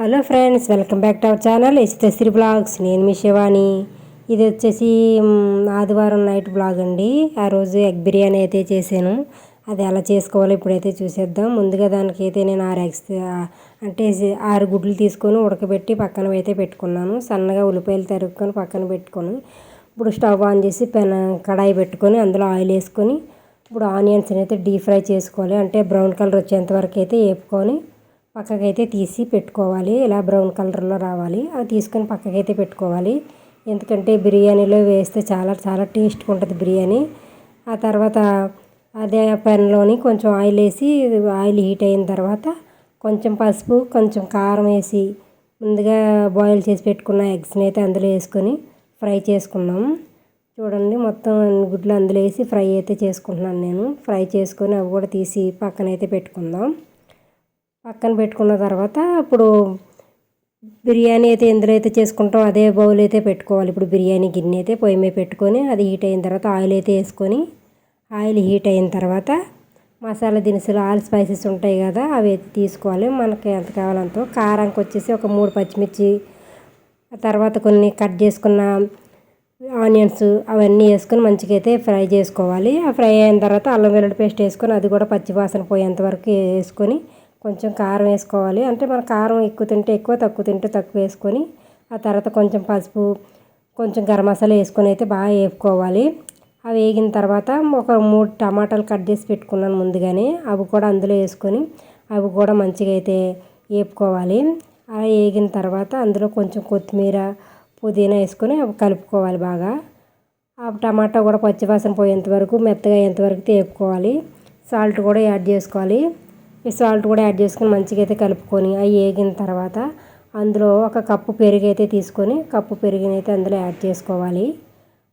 Hello friends welcome back to our channel. Ishtashri blogs. నేను మీ శివాని. ఇది వచ్చేసి ఆదివారం నైట్ బ్లాగ్ అండి. ఆ రోజు ఎగ్ బిర్యానీ అయితే చేశాను. అది ఎలా చేసుకోవాలో ఇప్పుడైతే చూసేద్దాం. ముందుగా దానికైతే నేను ఆరు ఎగ్స్ అంటే ఆరు గుడ్లు తీసుకొని ఉడకబెట్టి పక్కన అయితే పెట్టుకున్నాను. సన్నగా ఉల్లిపాయలు తరుక్కొని పక్కన పెట్టుకొని ఇప్పుడు స్టవ్ ఆన్ చేసి పెన కడాయి పెట్టుకొని అందులో ఆయిల్ వేసుకొని ఇప్పుడు ఆనియన్స్ అయితే డీప్ ఫ్రై చేసుకోవాలి. అంటే బ్రౌన్ కలర్ వచ్చేంత వరకు అయితే వేపుకొని పక్కకైతే తీసి పెట్టుకోవాలి. ఇలా బ్రౌన్ కలర్లో రావాలి. అవి తీసుకొని పక్కకైతే పెట్టుకోవాలి. ఎందుకంటే బిర్యానీలో వేస్తే చాలా చాలా టేస్ట్గా ఉంటుంది బిర్యానీ. ఆ తర్వాత అదే పెన్లోని కొంచెం ఆయిల్ వేసి ఆయిల్ హీట్ అయిన తర్వాత కొంచెం పసుపు కొంచెం కారం వేసి ముందుగా బాయిల్ చేసి పెట్టుకున్న ఎగ్స్ని అయితే అందులో వేసుకొని ఫ్రై చేసుకున్నాం చూడండి మొత్తం గుడ్లు అందులో వేసి ఫ్రై అయితే చేసుకుంటున్నాను నేను. ఫ్రై చేసుకొని అవి కూడా తీసి పక్కనైతే పెట్టుకుందాం. పక్కన పెట్టుకున్న తర్వాత ఇప్పుడు బిర్యానీ అయితే ఎందులో అయితే చేసుకుంటాం అదే బౌల్ అయితే పెట్టుకోవాలి. ఇప్పుడు బిర్యానీ గిన్నె అయితే పొయ్యి మీద పెట్టుకొని అది హీట్ అయిన తర్వాత ఆయిల్ అయితే వేసుకొని ఆయిల్ హీట్ అయిన తర్వాత మసాలా దినుసులు ఆల్ స్పైసెస్ ఉంటాయి కదా అవి అయితే తీసుకోవాలి. మనకి ఎంత కావాలంతో కారంకి వచ్చేసి ఒక మూడు పచ్చిమిర్చి తర్వాత కొన్ని కట్ చేసుకున్న ఆనియన్స్ అవన్నీ వేసుకొని మంచిగా అయితే ఫ్రై చేసుకోవాలి. ఆ ఫ్రై అయిన తర్వాత అల్లం వెల్లుల్లి పేస్ట్ వేసుకొని అది కూడా పచ్చివాసన పోయేంత వరకు వేసుకొని కొంచెం కారం వేసుకోవాలి. అంటే మన కారం ఎక్కువ తింటే ఎక్కువ తక్కువ తింటే తక్కువ వేసుకొని ఆ తర్వాత కొంచెం పసుపు కొంచెం గరం మసాలా వేసుకొని అయితే బాగా వేపుకోవాలి. అవి వేగిన తర్వాత ఒక మూడు టమాటాలు కట్ చేసి పెట్టుకున్నాను ముందుగానే. అవి కూడా అందులో వేసుకొని అవి కూడా మంచిగా అయితే వేపుకోవాలి. అలా వేగిన తర్వాత అందులో కొంచెం కొత్తిమీర పుదీనా వేసుకొని అవి కలుపుకోవాలి బాగా. ఆ టమాటా కూడా పచ్చివాసన పోయేంత వరకు మెత్తగా అయ్యేంత వరకు వేపుకోవాలి. సాల్ట్ కూడా యాడ్ చేసుకోవాలి. సాల్ట్ కూడా యాడ్ చేసుకొని మంచిగా అయితే కలుపుకొని అవి వేగిన తర్వాత అందులో ఒక కప్పు పెరుగు అయితే తీసుకొని కప్పు పెరుగుని అయితే అందులో యాడ్ చేసుకోవాలి.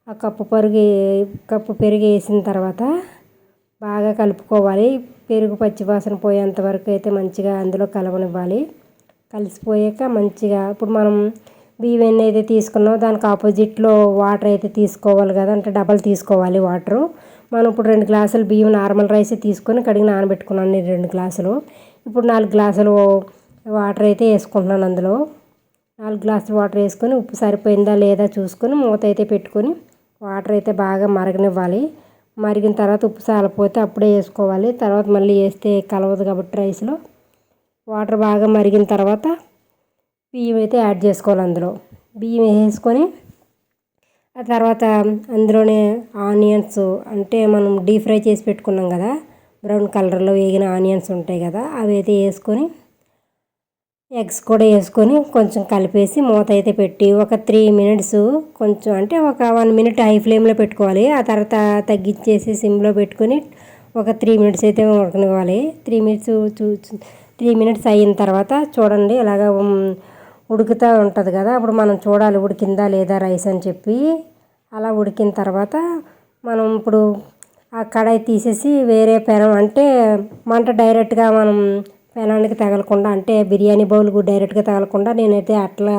ఆ కప్పు పెరుగు కప్పు పెరుగు వేసిన తర్వాత బాగా కలుపుకోవాలి. పెరుగు పచ్చివాసన పోయేంత వరకు అయితే మంచిగా అందులో కలవనివ్వాలి. కలిసిపోయాక మంచిగా ఇప్పుడు మనం బియ్యం ఎన్ని అయితే తీసుకున్నామో దానికి ఆపోజిట్లో వాటర్ అయితే తీసుకోవాలి కదా అంటే డబల్ తీసుకోవాలి వాటరు మనం ఇప్పుడు రెండు గ్లాసులు బియ్యం నార్మల్ రైస్ తీసుకొని కడిగి నానబెట్టుకున్నాను నేను రెండు గ్లాసులు. ఇప్పుడు నాలుగు గ్లాసులు వాటర్ అయితే వేసుకుంటున్నాను అందులో. నాలుగు గ్లాసులు వాటర్ వేసుకొని ఉప్పు సరిపోయిందా లేదా చూసుకొని మూత అయితే పెట్టుకొని వాటర్ అయితే బాగా మరగనివ్వాలి. మరిగిన తర్వాత ఉప్పు సాలిపోతే అప్పుడే వేసుకోవాలి. తర్వాత మళ్ళీ వేస్తే కలవదు కాబట్టి రైస్లో. వాటర్ బాగా మరిగిన తర్వాత బియ్యం అయితే యాడ్ చేసుకోవాలి అందులో. బియ్యం వేసుకొని ఆ తర్వాత అందులోనే ఆనియన్స్ అంటే మనం డీప్ ఫ్రై చేసి పెట్టుకున్నాం కదా బ్రౌన్ కలర్లో వేగిన ఆనియన్స్ ఉంటాయి కదా అవి అయితే వేసుకొని ఎగ్స్ కూడా వేసుకొని కొంచెం కలిపేసి మూత అయితే పెట్టి ఒక త్రీ మినిట్స్ కొంచెం అంటే ఒక వన్ మినిట్ హై ఫ్లేమ్లో పెట్టుకోవాలి. ఆ తర్వాత తగ్గించేసి సిమ్లో పెట్టుకొని ఒక త్రీ మినిట్స్ అయితే ఉడకనివ్వాలి. త్రీ మినిట్స్ చూ త్రీ మినిట్స్ అయిన తర్వాత చూడండి ఇలాగ ఉడుకుతూ ఉంటుంది కదా అప్పుడు మనం చూడాలి ఉడికిందా లేదా రైస్ అని చెప్పి. అలా ఉడికిన తర్వాత మనం ఇప్పుడు ఆ కడాయి తీసేసి వేరే పెనం అంటే మంట డైరెక్ట్గా మనం పెనానికి తగలకుండా అంటే బిర్యానీ బౌల్కు డైరెక్ట్గా తగలకుండా నేనైతే అట్లా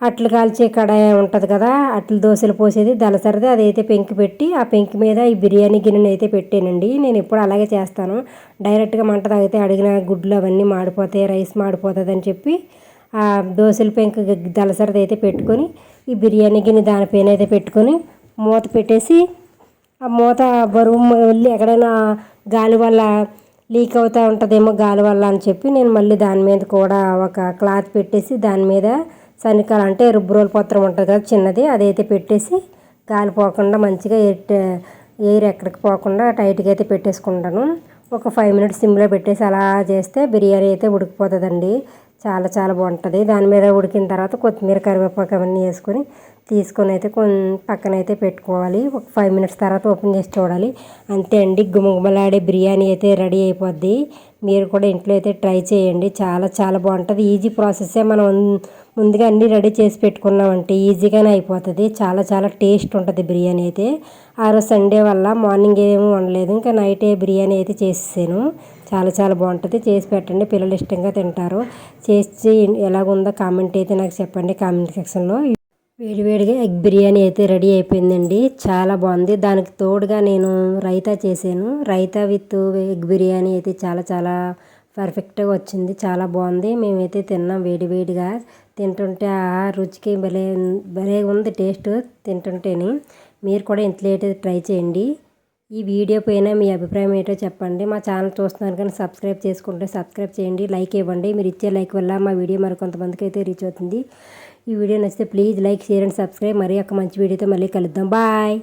అట్లు కాల్చే కడాయి ఉంటుంది కదా అట్లు దోశలు పోసేది దలసరిది అదైతే పెంకి పెట్టి ఆ పెంకి మీద ఈ బిర్యానీ గిన్నెని అయితే పెట్టానండి. నేను ఎప్పుడు అలాగే చేస్తాను. డైరెక్ట్గా మంట తాగితే అడిగిన గుడ్లు అవన్నీ మాడిపోతాయి రైస్ మాడిపోతుంది అని చెప్పి దోశల పెంకు దలసరిది అయితే పెట్టుకొని ఈ బిర్యానీ గిన్నె దానిపైన అయితే పెట్టుకొని మూత పెట్టేసి ఆ మూత బరువు వెళ్ళి ఎక్కడైనా గాలి వల్ల లీక్ అవుతూ ఉంటుందేమో గాలి వల్ల అని చెప్పి నేను మళ్ళీ దాని మీద కూడా ఒక క్లాత్ పెట్టేసి దాని మీద శనికాలు అంటే రుబ్బురోలు పత్రం ఉంటుంది కదా చిన్నది అదైతే పెట్టేసి గాలి పోకుండా మంచిగా ఎయిర్ ఎయిర్ ఎక్కడికి పోకుండా టైట్గా అయితే పెట్టేసుకుంటాను. ఒక ఫైవ్ మినిట్స్ సిమ్లో పెట్టేసి అలా చేస్తే బిర్యానీ అయితే ఉడికిపోతుందండి. చాలా చాలా బాగుంటుంది. దాని మీద ఉడికిన తర్వాత కొత్తిమీర కరివేపాకు అవన్నీ వేసుకొని తీసుకొని అయితే కొన్ని పక్కన అయితే పెట్టుకోవాలి. ఒక ఫైవ్ మినిట్స్ తర్వాత ఓపెన్ చేసి చూడాలి. అంతే అండి. గుమగుమలాడే బిర్యానీ అయితే రెడీ అయిపోద్ది. మీరు కూడా ఇంట్లో అయితే ట్రై చేయండి. చాలా చాలా బాగుంటుంది. ఈజీ ప్రాసెస్సే మనం ముందుగా అన్నీ రెడీ చేసి పెట్టుకున్నామంటే ఈజీగానే అయిపోతుంది. చాలా చాలా టేస్ట్ ఉంటుంది బిర్యానీ అయితే. ఆ రోజు సండే వల్ల మార్నింగ్ ఏమీ వండలేదు. ఇంకా నైటే బిర్యానీ అయితే చేసేసాను. చాలా చాలా బాగుంటుంది. చేసి పెట్టండి. పిల్లలు ఇష్టంగా తింటారు. చేసి ఎలాగుందో కామెంట్ అయితే నాకు చెప్పండి కామెంట్ సెక్షన్లో. వేడివేడిగా ఎగ్ బిర్యానీ అయితే రెడీ అయిపోయిందండి. చాలా బాగుంది. దానికి తోడుగా నేను రైతా చేశాను. రైతా విత్ ఎగ్ బిర్యానీ అయితే చాలా చాలా పర్ఫెక్ట్గా వచ్చింది. చాలా బాగుంది. మేమైతే తిన్నాం వేడివేడిగా తింటుంటే ఆ రుచికి భలే భలే ఉంది టేస్ట్ తింటుంటేని. మీరు కూడా ఇంట్లో అయితే ట్రై చేయండి. ఈ వీడియో పైన మీ అభిప్రాయం ఏంటో చెప్పండి. మా ఛానల్ చూస్తున్నారు కానీ సబ్స్క్రైబ్ చేసుకుంటే సబ్స్క్రైబ్ చేయండి లైక్ ఇవ్వండి. మీరు ఇచ్చే లైక్ వల్ల మా వీడియో మరి కొంతమందికి అయితే రీచ్ అవుతుంది. ఈ వీడియో నచ్చితే please like share and subscribe. మరి ఒక మంచి వీడియోతో మళ్ళీ కలుద్దాం. బాయ్!